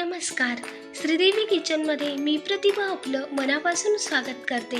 नमस्कार. श्रीदेवी किचनमध्ये मी प्रतिभा आपलं मनापासून स्वागत करते.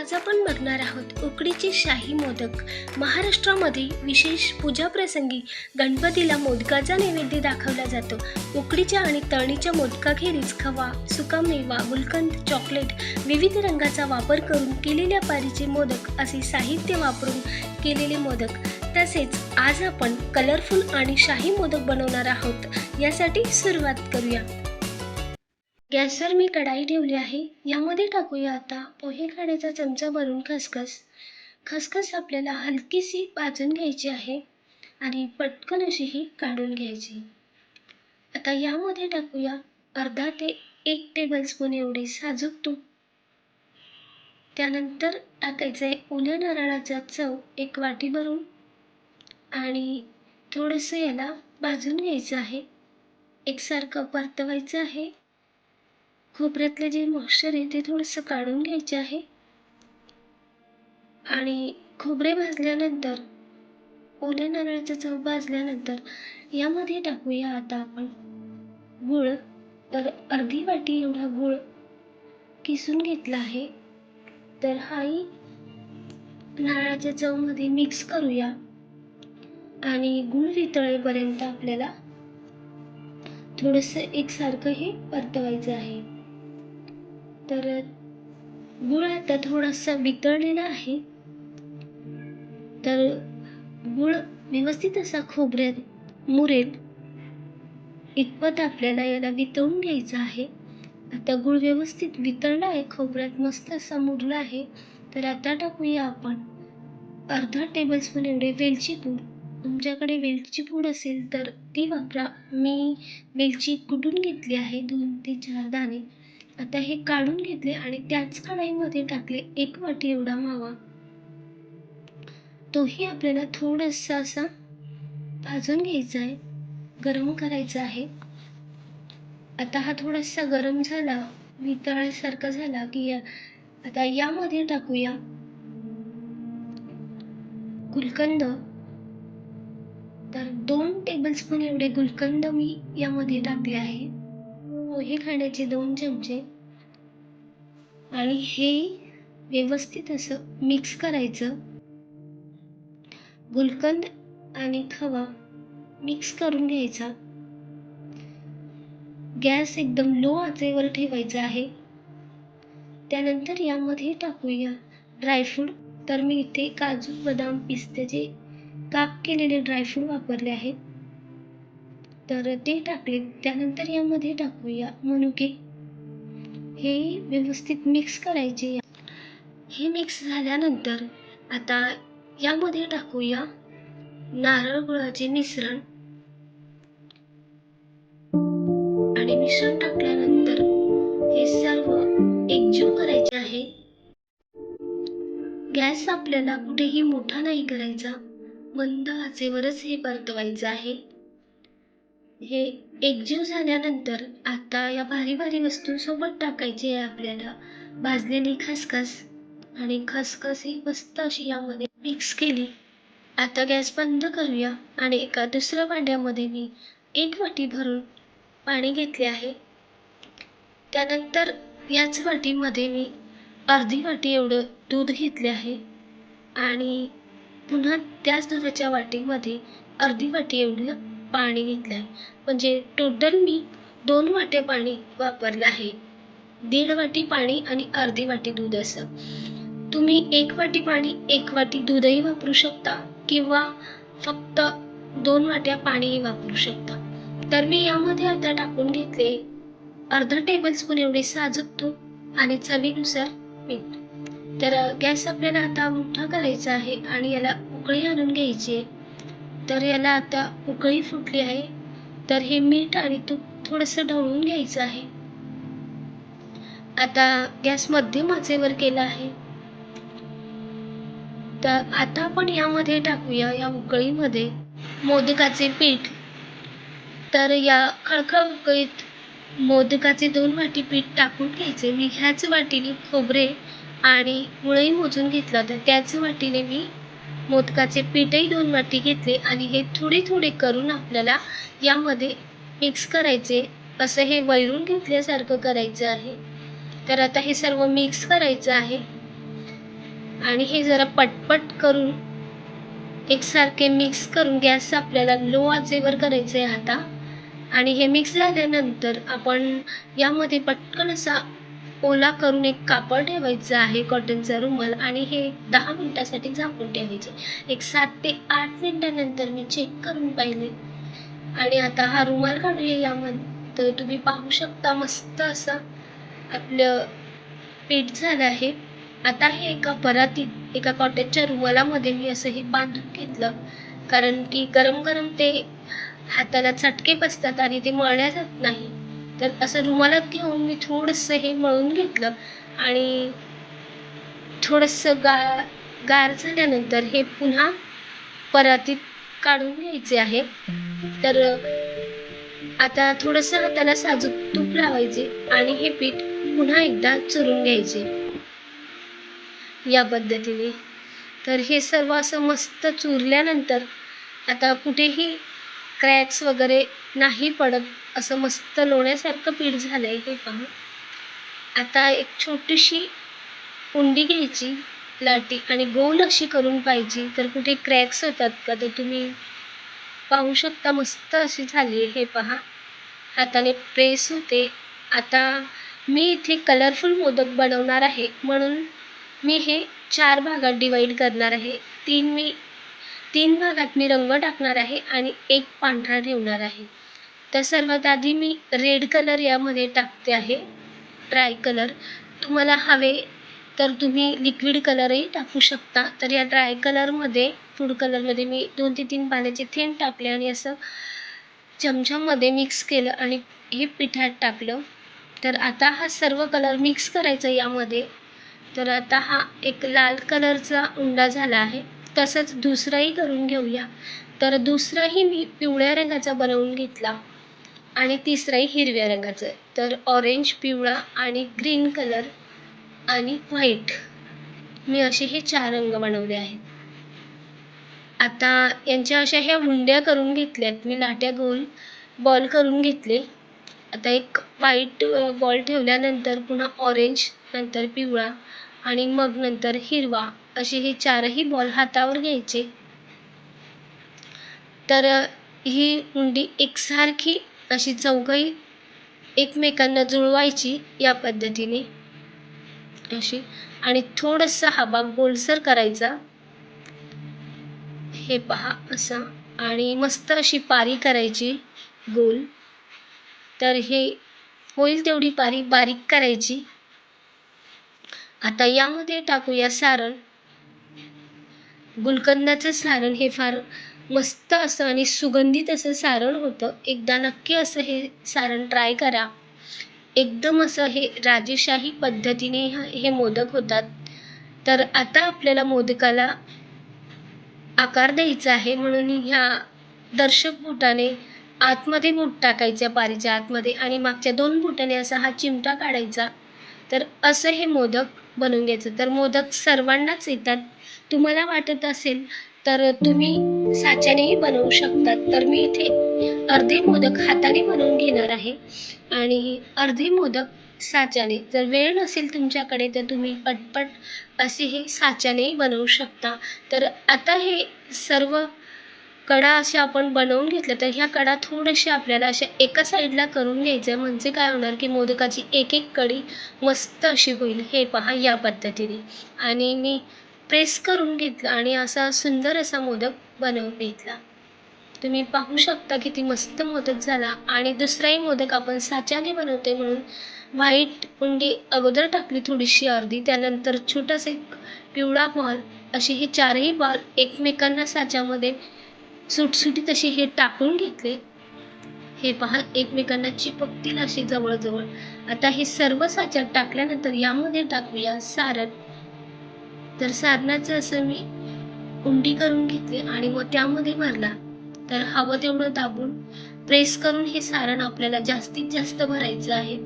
आज आपण बघणार आहोत उकडीचे शाही मोदक. महाराष्ट्रामध्ये विशेष पूजाप्रसंगी गणपतीला मोदकाचा नैवेद्य दाखवला जातो. उकडीच्या आणि तळणीच्या मोदकाखेरीज खवा सुकामेवा गुलकंद चॉकलेट विविध रंगाचा वापर करून केलेल्या पारीचे मोदक असे साहित्य वापरून केलेले मोदक. तसेच आज आपण कलरफुल आणि शाही मोदक बनवणार आहोत. यासाठी सुरुवात करूया. गॅसवर मी कढाई ठेवली आहे. यामध्ये टाकूया आता पोहे खाण्याचा चमचा भरून खसखस. खसखस आपल्याला हलकीशी भाजून घ्यायची आहे आणि पटकन अशी ही काढून घ्यायची. आता यामध्ये टाकूया अर्धा ते एक टेबलस्पून एवढे साजूक तूप. त्यानंतर टाकायचं आहे ओल्या नारळाचा चव एक वाटी भरून आणि थोडंसं याला भाजून घ्यायचं आहे. एकसारखं परतवायचं आहे. खोबऱ्यातलं जे मॉइश्चर आहे ते थोडंसं काढून घ्यायचे आहे. आणि खोबरे भाजल्यानंतर ओल्या नारळाचा चव भाजल्यानंतर यामध्ये टाकूया आता आपण गूळ. तर अर्धी वाटी एवढा गूळ किसून घेतला आहे. तर हाही नारळाच्या चवमध्ये मिक्स करूया. आणि गूळ वितळेपर्यंत आपल्याला थोडंसं एकसारखं हे परतवायचं आहे. तर गूळ आता थोडासा वितळलेला आहे. तर गूळ व्यवस्थित असा खोबऱ्यात मुरेल. इतपत आपल्याला याला वितळून घ्यायचं आहे. आता गूळ व्यवस्थित वितळला आहे खोबऱ्यात मस्त असा मुरला आहे. तर आता टाकूया आपण अर्धा टेबलस्पून एवढे वेलची पूड. तुमच्याकडे वेलची पूड असेल तर ती वापरा. मी वेलची कुटून घेतली आहे? दोन ते चार दाणे. आता हे काढून घेतले आणि त्याच कढाईमध्ये टाकले एक वाटी एवढा मावा. तोही आपल्याला थोडासा असा भाजून घ्यायचा आहे गरम करायचा आहे. आता हा थोडासा गरम झाला वितळासारखा झाला की या आता यामध्ये टाकूया. गुलकंद. तर दोन टेबलस्पून एवढे गुलकंद मी यामध्ये टाकले आहे. पोहे खाण्याचे दोन चमचे आणि हे व्यवस्थित असं मिक्स करायचं. गुलकंद आणि खवा मिक्स करून घ्यायचा. गॅस एकदम लो आचेवर ठेवायचा आहे. त्यानंतर यामध्ये टाकूया ड्रायफ्रूट तर मी इथे काजू बदाम पिस्त्याचे काप केलेले ड्रायफ्रूट वापरले आहेत. तर ते टाकले. त्यानंतर यामध्ये टाकूया मनुके. हे व्यवस्थित मिक्स करायचे. हे मिक्स झाल्यानंतर आता यामध्ये टाकूया नारळ गुळाचे मिश्रण. आणि मिश्रण टाकल्यानंतर हे सर्व एकजीव करायचे आहे. गॅस आपल्याला कुठेही मोठा नाही करायचा. मंद आचेवरच हे परतवायचं आहे. हे एकजीव झाल्यानंतर आता या भारी भारी वस्तू सोबत टाकायची आहे आपल्याला. भाजलेली खसखस आणि खसखस ही मस्त अशी यामध्ये मिक्स केली. आता गॅस बंद करूया आणि एका दुसऱ्या भांड्यामध्ये मी एक वाटी भरून पाणी घेतले आहे. त्यानंतर याच वाटीमध्ये मी अर्धी वाटी एवढं दूध घेतले आहे आणि पुन्हा त्याच दुधाच्या वाटीमध्ये अर्धी वाटी एवढं पाणी घेतलं आहे म्हणजे टोटल मी दोन वाट्या पाणी वापरलं आहे. दीड वाटी पाणी आणि अर्धी वाटी दूध असं. तुम्ही एक वाटी पाणी एक वाटी दूधही वापरू शकता किंवा फक्त दोन वाट्या पाणीही वापरू शकता. तर मी यामध्ये आता टाकून घेतले अर्धा टेबलस्पून एवढे साजूक तूप आणि चवीनुसार मीठ. तर गॅस आपल्याला आता मोठा करायचा आहे आणि याला उकळी आणून घ्यायची आहे. तर याला आता उकळी फुटली आहे. तर हे मीठ आणि तूप थोडंसं ढवळून घ्यायचं आहे. आता गॅस मध्यम आचेवर केला आहे. तर आता आपण यामध्ये टाकूया या उकळीमध्ये मोदकाचे पीठ. तर या खळखळ उकळीत मोदकाचे दोन वाटी पीठ टाकून घ्यायचे. मी ह्याच वाटीने खोबरे आणि मुळही मोजून घेतला होता. त्याच वाटीने मी मोदकाचे पीठही दोन वाटी घेतले आणि हे थोडे थोडे करून आपल्याला यामध्ये मिक्स करायचे. असं हे वैरून घेतल्यासारखं करायचं आहे. तर आता हे सर्व मिक्स करायचं आहे. आणि हे जरा पटपट करून एकसारखे मिक्स करून गॅस आपल्याला लो आचेवर करायचं आहे आता. आणि हे मिक्स झाल्यानंतर आपण यामध्ये पटकन असा ओला करून एक कापड ठेवायचं आहे कॉटनचा रुमाल आणि हे दहा मिनिटासाठी झाकून ठेवायचे. एक सात ते आठ मिनिटानंतर मी चेक करून पाहिले. आणि आता हा रुमाल काढूया यामध्ये. तर तुम्ही पाहू शकता मस्त असा आपलं पीठ झालं आहे. आता हे एका परातीत एका कॉटनच्या रुमालामध्ये मी असं हे बांधून घेतलं. कारण की गरम गरम ते हाताला चटके बसतात आणि ते मळल्या जात नाही. तर असं रुमालात घेऊन मी थोडंसं हे मळून घेतलं आणि थोडंसं गा गार झाल्यानंतर हे पुन्हा परातीत काढून घ्यायचे आहे. तर आता थोडंसं हाताला साजूक तूप लावायचे आणि हे पीठ पुन्हा एकदा चुरून घ्यायचे. या पद्धतीने. तर हे सर्व असं मस्त चुरल्यानंतर आता कुठेही क्रॅक्स वगैरे नाही पडत असं मस्त लोण्यासारखं पीठ झालं आहे हे पहा आता एक छोटीशी उंडी घ्यायची लाटी आणि गोल अशी करून पाहिजे तर कुठे क्रॅक्स होतात का तर तुम्ही पाहू शकता. मस्त अशी झाली आहे हे पहा. हाताने प्रेस होते. आता मी इथे कलरफुल मोदक बनवणार आहे म्हणून मी हे चार भागात डिवाईड करणार आहे. तीन मी तीन भागात मी रंग टाकणार आहे आणि एक पांढरा ठेवणार आहे. तर सर्वात आधी मी रेड कलर यामध्ये टाकते आहे. ट्राय कलर तुम्हाला हवे तर तुम्ही लिक्विड कलरही टाकू शकता. तर या ड्राय कलरमध्ये फूड कलरमध्ये मी दोन ते तीन पाण्याचे थेंब टाकले आणि असं चमच्यामध्ये मिक्स केलं आणि हे पिठात टाकलं. तर आता हा सर्व कलर मिक्स करायचा यामध्ये. तर आता हा एक लाल कलरचा उंडा झाला आहे. तसंच दुसराही करून घेऊया. तर दुसराही मी पिवळ्या रंगाचा बनवून घेतला आणि तिसराही हिरव्या रंगाचा. तर ऑरेंज पिवळा आणि ग्रीन कलर आणि व्हाईट मी असे हे चार रंग बनवले आहेत. आता यांच्या अशा ह्या हुंड्या करून घेतल्यात. मी लाट्या गोल बॉल करून घेतले. आता एक व्हाईट बॉल ठेवल्यानंतर पुन्हा ऑरेंज नंतर पिवळा आणि मग नंतर हिरवा. असे हे चारही बॉल हातावर घ्यायचे. तर ही उंडी एकसारखी अशी चौघही एकमेकांना जुळवायची या पद्धतीने. अशी. आणि थोडंसं हा भाग गोलसर करायचा. हे पहा असं. आणि मस्त अशी पारी करायची गोल. तर हे होईल तेवढी पारी बारीक करायची. आता यामध्ये टाकूया सारण. गुलकंदाचं सारण हे फार मस्त असं आणि सुगंधित असं सारण होतं. एकदा नक्की असं हे सारण ट्राय करा. एकदम असं हे राजेशाही पद्धतीने हे मोदक होतात. तर आता आपल्याला मोदकाला आकार द्यायचा आहे म्हणून ह्या दर्शक बोटाने आतमध्ये बोट टाकायच्या पारीच्या आतमध्ये आणि मागच्या दोन बोटाने असा हा चिमटा काढायचा. तर असं हे मोदक बनवून घ्यायचं. तर मोदक सर्वांनाच येतात. तुम्हाला वाटत असेल तर तुम्ही साच्यानेही बनवू शकतात. तर मी इथे अर्धे मोदक हाताने बनवून घेणार आहे. आणि अर्धे मोदक साच्याने. जर वेळ नसेल तुमच्याकडे तर तुम्ही पटपट असे हे साच्यानेही बनवू शकता. तर आता हे सर्व कडा अशा आपण बनवून घेतल्या तर ह्या कडा थोड्याशा आपल्याला अशा एका साईडला करून घ्यायचं. म्हणजे काय होणार की मोदकाची एक एक कडी मस्त अशी होईल. हे पहा या पद्धतीने. आणि मी प्रेस करून घेतलं आणि असा सुंदर असा मोदक बनवून घेतला. तुम्ही पाहू शकता किती मस्त मोदक झाला आणि दुसराही मोदक आपण साच्याने बनवते म्हणून व्हाईट उंडी अगोदर टाकली थोडीशी अर्धी त्यानंतर छोटासा एक पिवळा बॉल असे हे चारही बॉल एकमेकांना साच्यामध्ये सुटसुटीत असे हे टाकून घेतले. हे पहा एकमेकांना चिपकतील असे जवळजवळ. आता हे सर्व साच्यात टाकल्यानंतर यामध्ये टाकूया सारण. तर सारणाचं असं मी उंडी करून घेतली आणि मग त्यामध्ये भरला. तर हवं तेवढं दाबून प्रेस करून हे सारण आपल्याला जास्तीत जास्त भरायचं आहे.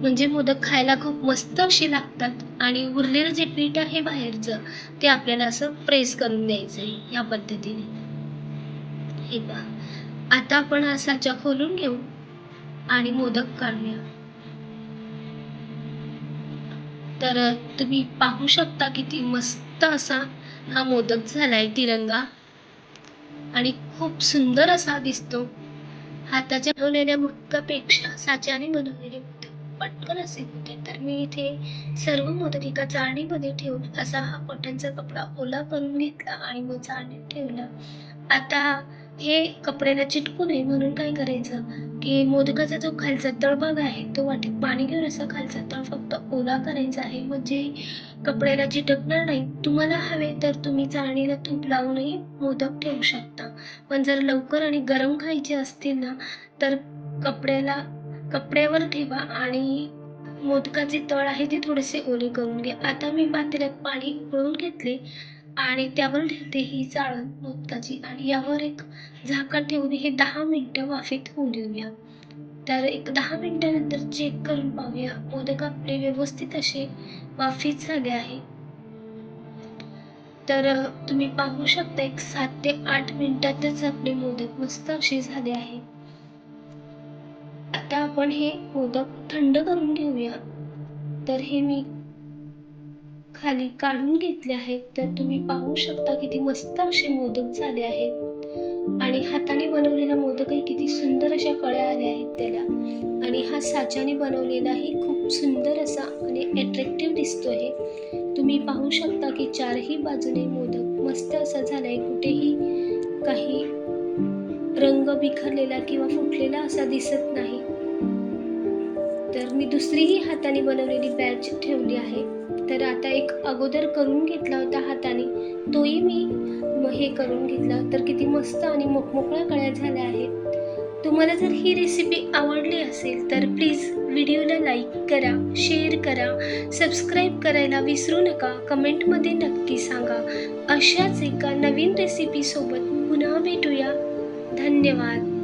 म्हणजे मोदक खायला खूप मस्त अशी लागतात आणि उरलेलं जे पीठ आहे बाहेरचं ते आपल्याला असं प्रेस करून द्यायचं आहे या पद्धतीने. हे पहा. आता आपण हा साचा खोलून घेऊ आणि मोदक काढूया. तर तुम्ही पाहू शकता किती मस्त असा हा मोदक झालाय तिरंगा. आणि खूप सुंदर असा दिसतो. हाताच्या बनवलेल्या मोदकापेक्षा साच्याने बनवलेले मोदक पटकन असे होते. तर मी इथे सर्व मोदक एका चाळणीमध्ये ठेवून असा हा कॉटनचा कपडा ओला करून घेतला आणि मग चाळणीत ठेवला. आता हे कपड्याला चिटकू नये म्हणून काय करायचं? की मोदकाचा जो खालचा तळभाग आहे तो वाटीत पाणी घेऊन असा खालचा तळ फक्त ओला करायचा आहे. म्हणजे कपड्याला चिटकणार नाही. तुम्हाला हवे तर तुम्ही चाळणीला तूप लावूनही मोदक ठेवू शकता. पण जर लवकर आणि गरम खायचे असतील ना तर कपड्याला कपड्यावर ठेवा आणि मोदकाचे तळ आहे ते थोडेसे ओले करून घ्या. आता मी पातेल्यात पाणी उकळून घेतले. आणि त्यावर ठेवते ही चाळण मुताची आणि यावर एक झाकण ठेवून हे दहा मिनटं वाफेत होऊ देऊया. तर एक दहा मिनटानंतर चेक करून पाहूया. मोदक आपले व्यवस्थित असे वाफीत झाले आहे. तर तुम्ही पाहू शकता एक सात ते आठ मिनिटातच आपले मोदक मस्त असे झाले आहे. आता आपण हे मोदक थंड करून घेऊया. तर हे मी खाली काढून घेतले आहेत तर तुम्ही पाहू शकता किती मस्त असे मोदक झाले आहेत. आणि हाताने बनवलेला मोदकही किती सुंदर अशा कळ्या आल्या आहेत त्याला. आणि हा साच्याने बनवलेलाही खूप सुंदर असा आणि अट्रॅक्टिव्ह दिसतो आहे तुम्ही पाहू शकता की चारही बाजूने मोदक मस्त असा झालाय. कुठेही काही रंग बिखरलेला किंवा फुटलेला असा दिसत नाही. तर मी दुसरीही हाताने बनवलेली बॅच ठेवली आहे. तर आता एक अगोदर करून घेतला होता हाताने. तोही मी हे करून घेतला. तर किती मस्त आणि मोकमोकळ्या कळ्या झाल्या आहेत. तुम्हाला जर ही रेसिपी आवडली असेल तर प्लीज व्हिडिओला लाईक करा शेअर करा सबस्क्राईब करायला विसरू नका. कमेंटमध्ये नक्की सांगा. अशाच एका नवीन रेसिपीसोबत पुन्हा भेटूया. धन्यवाद.